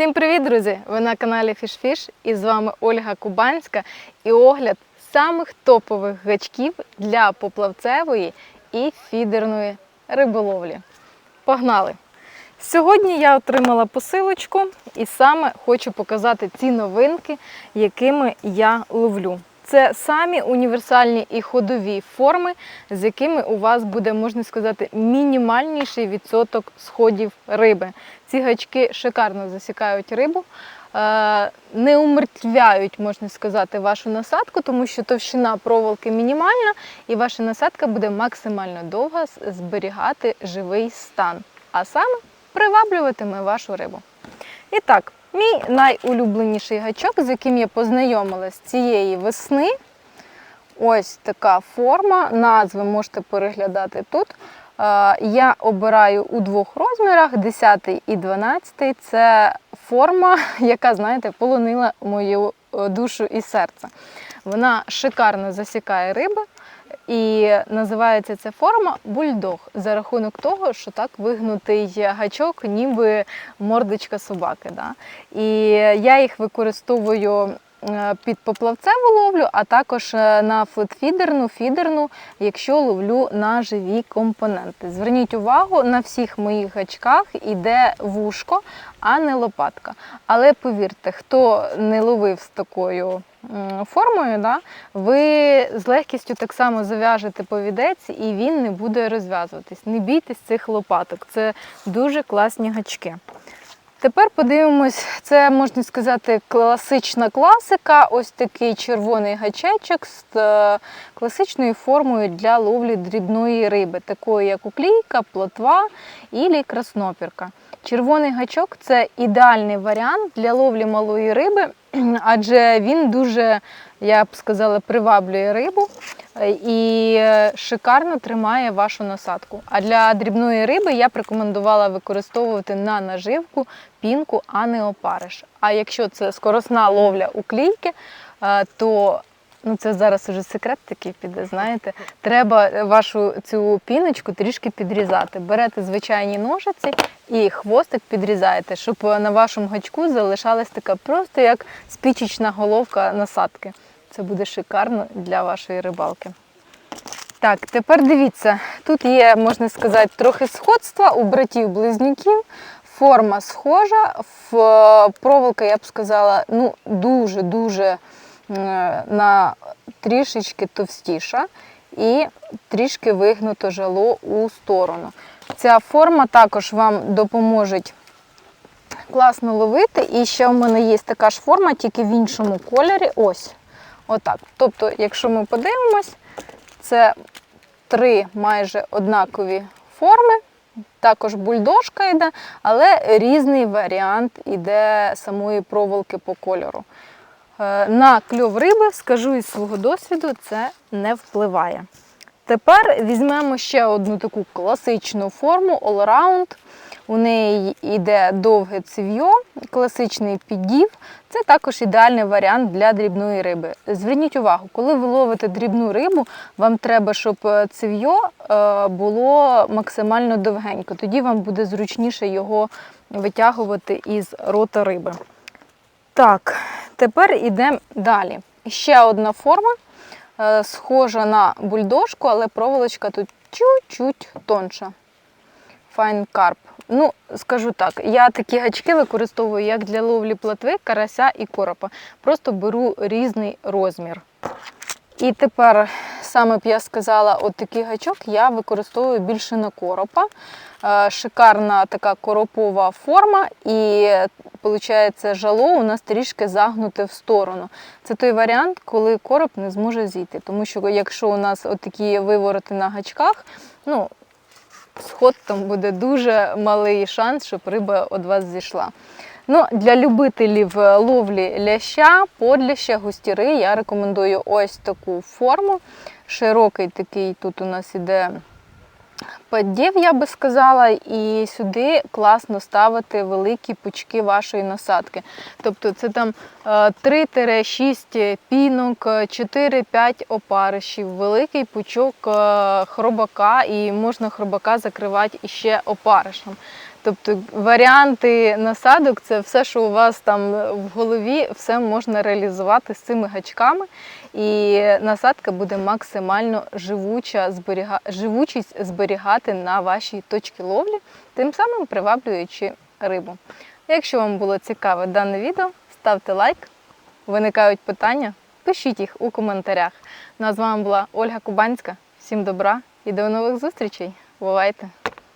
Всім привіт, друзі! Ви на каналі FishFish і з вами Ольга Кубанська і огляд самих топових гачків для поплавцевої і фідерної риболовлі. Погнали! Сьогодні я отримала посилочку і саме хочу показати ці новинки, якими я ловлю. Це самі універсальні і ходові форми, з якими у вас буде, можна сказати, мінімальніший відсоток сходів риби. Ці гачки шикарно засікають рибу, е, не умертвляють, можна сказати, вашу насадку, тому що товщина проволоки мінімальна, і ваша насадка буде максимально довго зберігати живий стан, а саме приваблюватиме вашу рибу. І так, мій найулюбленіший гачок, з яким я познайомилась цієї весни. Ось така форма. Назви можете переглядати тут. Е, Я обираю у двох розмірах: 10 і 12. Це форма, яка, знаєте, полонила мою е, душу і серце. Вона шикарно засікає риби. І називається ця форма бульдог за рахунок того, що так вигнутий гачок, ніби мордочка собаки. Да? І я їх використовую під поплавцеву ловлю, а також е, на флетфідерну, фідерну, якщо ловлю на живі компоненти. Зверніть увагу, на всіх моїх гачках іде вушко, а не лопатка. Але повірте, хто не ловив з такою формою, да, ви з легкістю так само зав'яжете повідець і він не буде розв'язуватись. Не бійтесь цих лопаток. Це дуже класні гачки. Тепер подивимось, це можна сказати класична класика. Ось такий червоний гачечок з е, класичною формою для ловлі дрібної риби, такої як уклійка, плотва і краснопірка. Червоний гачок це ідеальний варіант для ловлі малої риби, адже він дуже, я б сказала, приваблює рибу і шикарно тримає вашу насадку. А для дрібної риби я б рекомендувала використовувати на наживку пінку, а не опариш. А якщо це скоросна ловля у клійки, е, то ну це зараз уже секрет такий піде. Знаєте, треба вашу цю піночку трішки підрізати. Берете звичайні ножиці і хвостик підрізаєте, щоб на вашому гачку залишалась така просто як спічечна головка насадки. Це буде шикарно для вашої рибалки. Так, тепер дивіться, тут є, можна сказати, трохи сходства у братів-близнюків. Форма схожа, проволока, я б сказала, ну, дуже-дуже е, на трішечки товстіша і трішки вигнуто жало у сторону. Ця форма також вам допоможе класно ловити. І ще в мене є така ж форма, тільки в іншому кольорі. Ось. Отак. Тобто, якщо ми подивимось, це три майже однакові форми. Також бульдожка йде, але різний варіант іде самої проволоки по кольору. Е, На кльов риби, скажу із свого досвіду, це не впливає. Тепер візьмемо ще одну таку класичну форму all-round. У неї йде довге цев'йо, класичний піддів. Це також ідеальний варіант для дрібної риби. Зверніть увагу, коли ви ловите дрібну рибу, вам треба, щоб цев'йо е, було максимально довгенько. Тоді вам буде зручніше його витягувати із рота риби. Так, тепер йдемо далі. Ще одна форма, е, схожа на бульдожку, але проволочка тут чуть-чуть тонша. Fine Carp. Ну, скажу так, я такі гачки використовую як для ловлі платви, карася і коропа. Просто беру різний розмір. І тепер, саме б я сказала, от такий гачок я використовую більше на коропа. Е, Шикарна така коропова форма, і виходить, жало у нас трішки загнуте в сторону. Це той варіант, коли короб не зможе зійти. Тому що якщо у нас от такі вивороти на гачках, ну, сход там буде дуже малий шанс, щоб риба від вас зійшла. Ну, для любителів е, ловлі ляща, подляща, густіри я рекомендую ось таку форму. Широкий такий тут у нас іде поддів, я би сказала, і сюди класно ставити великі пучки вашої насадки. Тобто це там е, 3-6 пінок, 4-5 опаришів, великий пучок е, хробака, і можна хробака закривати іще опаришем. Тобто варіанти насадок це все, що у вас там в голові, все можна реалізувати з цими гачками. І насадка буде максимально живуча, зберіга... живучість зберігати на вашій точці ловлі, тим самим приваблюючи рибу. Якщо вам було цікаве дане відео, ставте лайк. Виникають питання, пишіть їх у коментарях. Ну а з вами була Ольга Кубанська. Всім добра і до нових зустрічей. Бувайте!